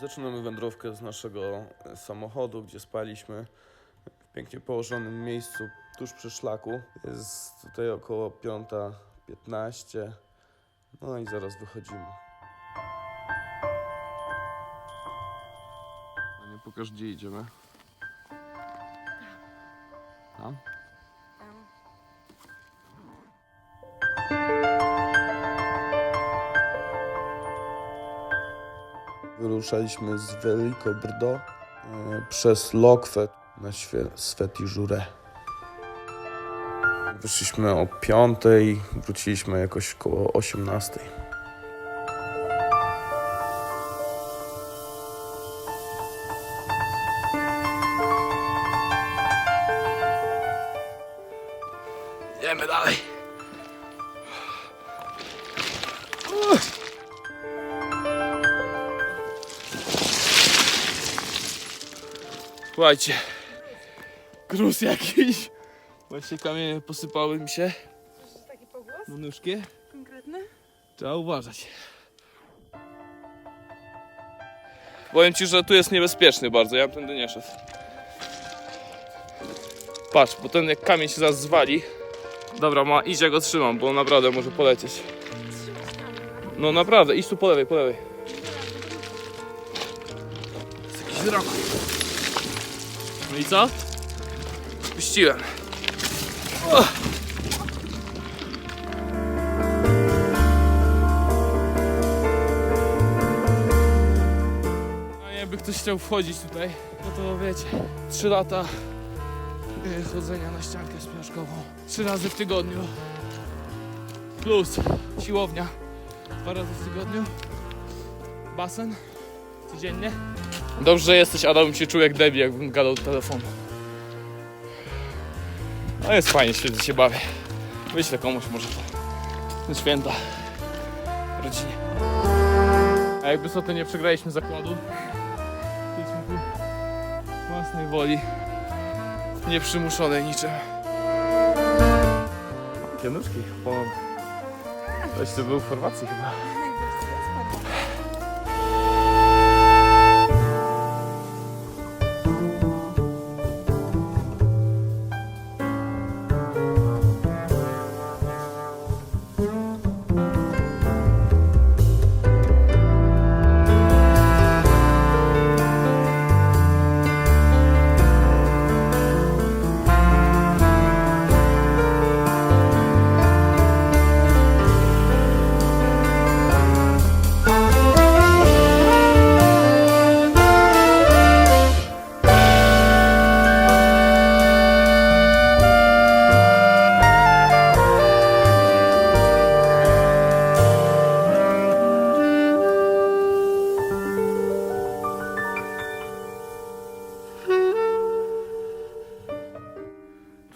Zaczynamy wędrówkę z naszego e, samochodu, gdzie spaliśmy w pięknie położonym miejscu tuż przy szlaku. Jest tutaj około 5.15. No i zaraz wychodzimy. Nie pokaż gdzie idziemy. Tam? Wyruszaliśmy z Veliko Brdo e, przez Lokwę na Sveti Żurę. Wyszliśmy o 5, wróciliśmy jakoś koło 18. Jemy dalej. Słuchajcie, gruz jakiś. Właśnie kamienie posypały mi się Taki pogłos konkretny? Trzeba uważać. Powiem ci, że tu jest niebezpieczny bardzo, ja bym tędy nie szedł. Patrz, bo ten jak kamień się zaraz zwali. Dobra, ma idź, ja go trzymam, bo naprawdę może polecieć. Trzymasz. No naprawdę, idź tu po lewej, po lewej. Jest jakiś drog. No i co? Puściłem. O! A jakby ktoś chciał wchodzić tutaj, no to wiecie, 3 lata y, chodzenia na ściankę spiążkową. 3 razy w tygodniu. Plus siłownia dwa razy w tygodniu. Basen codziennie. Dobrze, że jesteś, Adam bym się czuł jak debil, jakbym gadał do telefonu. No jest fajnie, świetnie się bawię. Wyślę komuś może to. Święta. Rodzinie. A jakby co, nie przegraliśmy zakładu. Jesteśmy tu własnej woli. Nieprzymuszonej niczym. Januszki, ponownie. Ktoś tu był w Chorwacji chyba.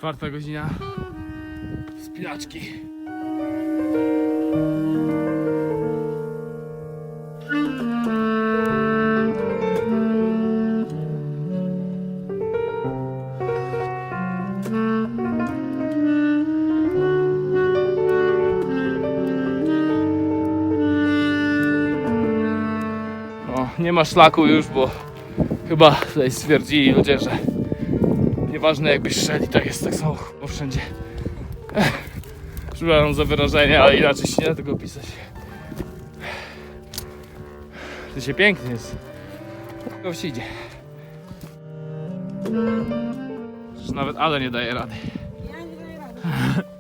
Czwarta godzina. Spinaczki. O, nie ma szlaku już, bo chyba tutaj stwierdzili ludzie, że Nieważne jakbyś szedł i tak jest tak samo bo wszędzie. Przepraszam za wyrażenie, ale inaczej się nie da tego opisać. To się pięknie jest. To się idzie. Że nawet Ale nie daje rady. Ja nie daję rady.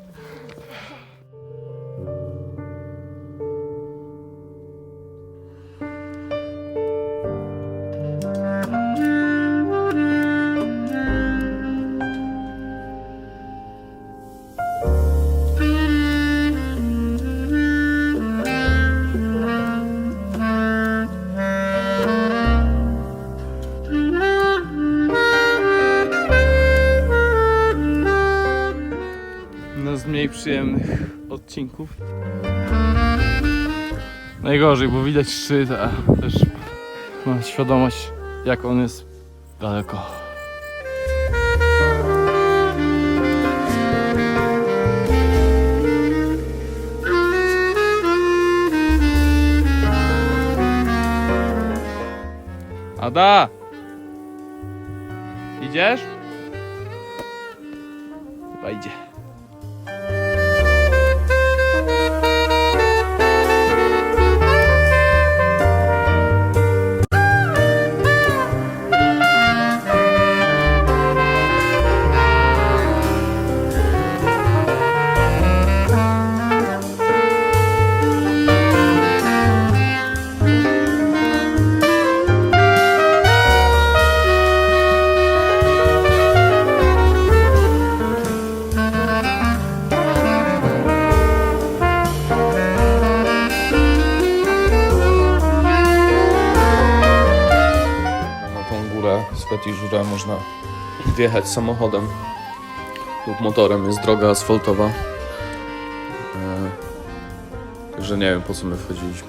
przyjemnych odcinków. Najgorzej, bo widać szczyt, a też mam świadomość jak on jest daleko. Ada! Idziesz? Chyba idzie. Można wjechać samochodem lub motorem. Jest droga asfaltowa. E, Także nie wiem po co my wchodziliśmy.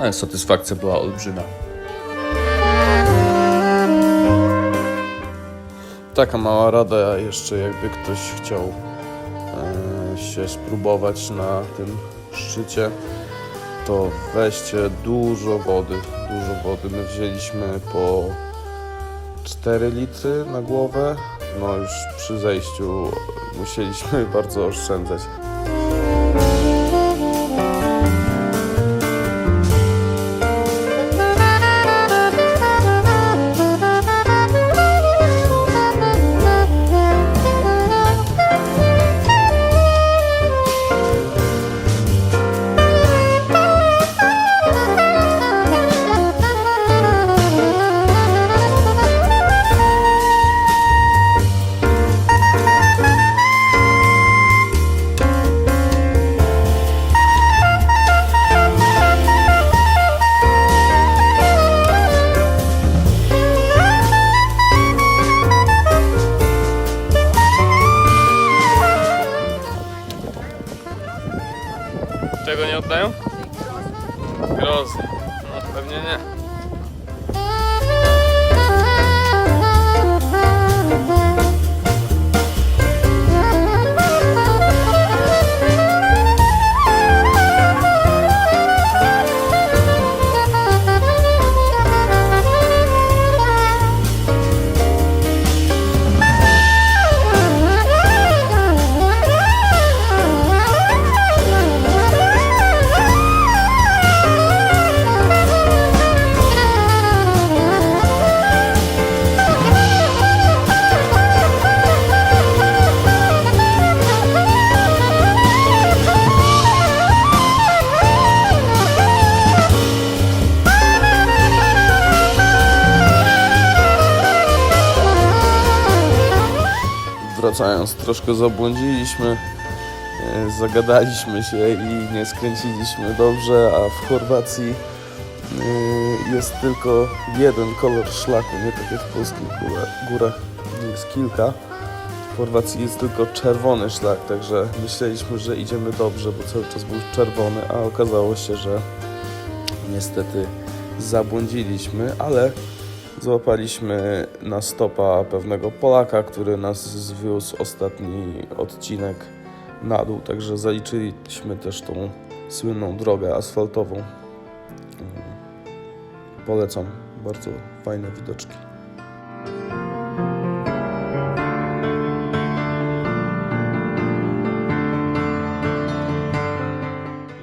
Ale satysfakcja była olbrzymia. Taka mała rada jeszcze, jakby ktoś chciał e, się spróbować na tym szczycie, to weźcie dużo wody, dużo wody. My wzięliśmy po 4 litry na głowę, no już przy zejściu musieliśmy bardzo oszczędzać. Czego nie oddają? Grozy. No pewnie nie. Wracając, troszkę zabłądziliśmy, e, zagadaliśmy się i nie skręciliśmy dobrze, a w Chorwacji e, jest tylko jeden kolor szlaku, nie tak jak w polskich górach, jest kilka. W Chorwacji jest tylko czerwony szlak, także myśleliśmy, że idziemy dobrze, bo cały czas był czerwony, a okazało się, że niestety zabłądziliśmy, ale Złapaliśmy na stopa pewnego Polaka, który nas zwiózł ostatni odcinek na dół, także zaliczyliśmy też tą słynną drogę asfaltową. Polecam, bardzo fajne widoczki.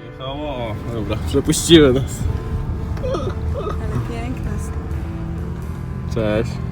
Jechało. Dobra, przepuściły nas. Cześć.